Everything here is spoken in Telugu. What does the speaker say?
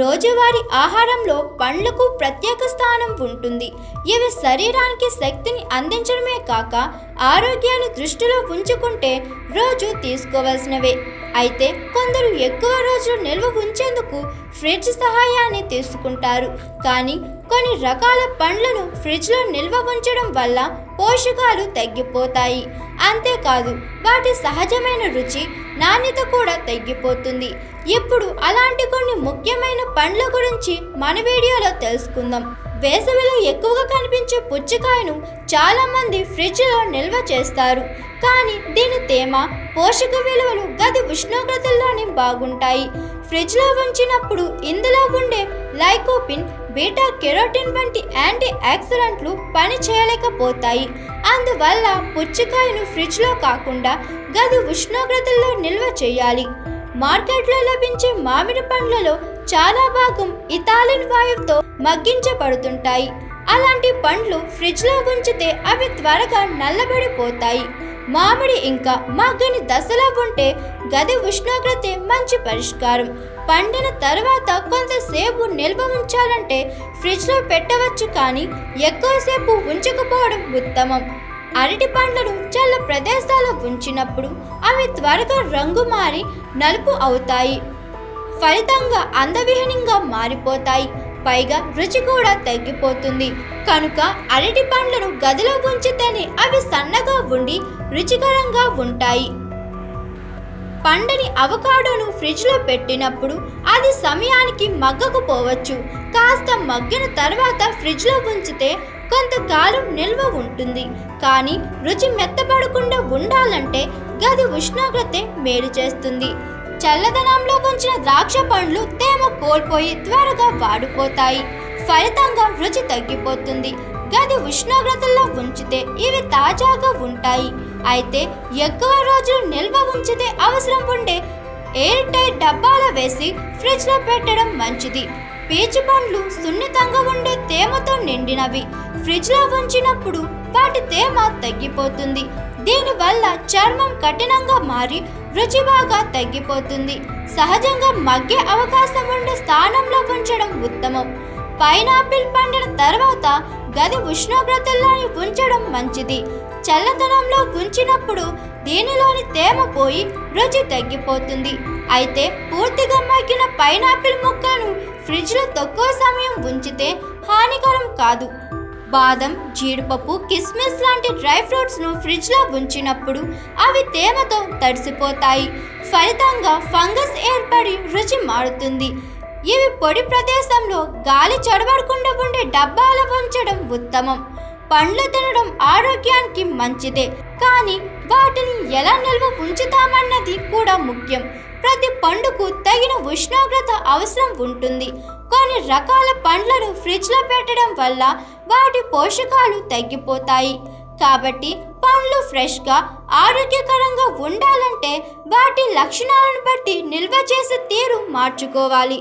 రోజువారీ ఆహారంలో పండ్లకు ప్రత్యేక స్థానం ఉంటుంది. ఇవి శరీరానికి శక్తిని అందించడమే కాక ఆరోగ్యాన్ని దృష్టిలో ఉంచుకుంటే రోజు తీసుకోవాల్సినవే. అయితే కొందరు ఎక్కువ రోజులు నిల్వ ఉంచేందుకు ఫ్రిడ్జ్ సహాయాన్ని తీసుకుంటారు. కానీ కొన్ని రకాల పండ్లను ఫ్రిడ్జ్లో నిల్వ ఉంచడం వల్ల పోషకాలు తగ్గిపోతాయి. అంతేకాదు వాటి సహజమైన రుచి నాణ్యత కూడా తగ్గిపోతుంది. ఇప్పుడు అలాంటి కొన్ని ముఖ్యమైన పండ్ల గురించి మన వీడియోలో తెలుసుకుందాం. వేసవిలో ఎక్కువగా కనిపించే పుచ్చకాయను చాలామంది ఫ్రిడ్జ్లో నిల్వ చేస్తారు. కానీ దీని తేమ పోషక విలువలు గది ఉష్ణోగ్రతల్లోనే బాగుంటాయి. ఫ్రిడ్జ్లో ఉంచినప్పుడు ఇందులో ఉండే లైకోపిన్ బీటా కెరోటిన్ వంటి యాంటీ ఆక్సిడెంట్లు పని చేయలేకపోతాయి. అందువల్ల పుచ్చకాయను ఫ్రిడ్జ్లో కాకుండా గది ఉష్ణోగ్రతల్లో నిల్వ చేయాలి. మార్కెట్లో లభించే మామిడి పండ్లలో చాలా భాగం ఇథాలిన్ వాయువుతో మగ్గించబడుతుంటాయి. అలాంటి పండ్లు ఫ్రిడ్జ్లో ఉంచితే అవి త్వరగా నల్లబడిపోతాయి. మామిడి ఇంకా మగ్గని దశలో ఉంటే గది ఉష్ణోగ్రత మంచి పరిష్కారం. పండిన తర్వాత కొంతసేపు నిల్వ ఉంచాలంటే ఫ్రిడ్జ్లో పెట్టవచ్చు కానీ ఎక్కువసేపు ఉంచకపోవడం ఉత్తమం. అరటి పండ్లను చల్ల ప్రదేశాల్లో ఉంచినప్పుడు అవి త్వరగా రంగు మారి నలుపు అవుతాయి. ఫలితంగా అందవిహీనంగా మారిపోతాయి. పైగా రుచి కూడా తగ్గిపోతుంది. కనుక అరటి పండ్లను గదిలో ఉంచితేనే అవి సన్నగా ఉండి రుచికరంగా ఉంటాయి. పండని అవకాడోను ఫ్రిడ్జ్లో పెట్టినప్పుడు అది సమయానికి మగ్గకపోవచ్చు కాస్త మగ్గిన తర్వాత ఫ్రిడ్జ్లో ఉంచితే కొంతకాలం నిల్వ ఉంటుంది. కానీ రుచి మెత్తబడకుండా ఉండాలంటే గది ఉష్ణోగ్రతే మేలు చేస్తుంది. చల్లదనంలో ఉంచిన ద్రాక్ష పండ్లు తేమ కోల్పోయి త్వరగా వాడిపోతాయి. ఫలితంగా రుచి తగ్గిపోతుంది. గది ఉష్ణోగ్రతల్లో ఉంచితే ఇవి తాజాగా ఉంటాయి. అయితే ఎక్కువ రోజులు నిల్వ ఉంచితే అవసరం ఉండే ఎయిర్ టైట్ డబ్బాలో వేసి ఫ్రిడ్జ్లో పెట్టడం మంచిది. పీచు పండ్లు సున్నితంగా ఉండే తేమతో నిండినవి. ఫ్రిడ్జ్లో ఉంచినప్పుడు వాటి తేమ తగ్గిపోతుంది. దీనివల్ల చర్మం కఠినంగా మారి రుచి బాగా తగ్గిపోతుంది. సహజంగా మగ్గే అవకాశం ఉండే స్థానంలో ఉంచడం ఉత్తమం. పైనాపిల్ పండిన తర్వాత గది ఉష్ణోగ్రతల్లోని ఉంచడం మంచిది. చల్లదనంలో ఉంచినప్పుడు దీనిలోని తేమ పోయి రుచి తగ్గిపోతుంది. అయితే పూర్తిగా మగ్గిన పైనాపిల్ ముక్కలను ఫ్రిడ్జ్లో తక్కువ సమయం ఉంచితే హానికరం కాదు. బాదం జీడిపప్పు కిస్మిస్ లాంటి డ్రై ఫ్రూట్స్ను ఫ్రిడ్జ్లో ఉంచినప్పుడు అవి తేమతో తడిసిపోతాయి. ఫలితంగా ఫంగస్ ఏర్పడి రుచి మారుతుంది. ఇవి పొడి ప్రదేశంలో గాలి చొరబడకుండా ఉండే డబ్బాల ఉంచడం ఉత్తమం. పండ్లు తినడం ఆరోగ్యానికి మంచిదే. కానీ వాటిని ఎలా నిల్వ ఉంచుతామన్నది కూడా ముఖ్యం. ప్రతి పండుకు తగిన ఉష్ణోగ్రత అవసరం ఉంటుంది. కొన్ని రకాల పండ్లను ఫ్రిడ్జ్లో పెట్టడం వల్ల వాటి పోషకాలు తగ్గిపోతాయి. కాబట్టి పండ్లు ఫ్రెష్గా ఆరోగ్యకరంగా ఉండాలంటే వాటి లక్షణాలను బట్టి నిల్వ చేసే తీరు మార్చుకోవాలి.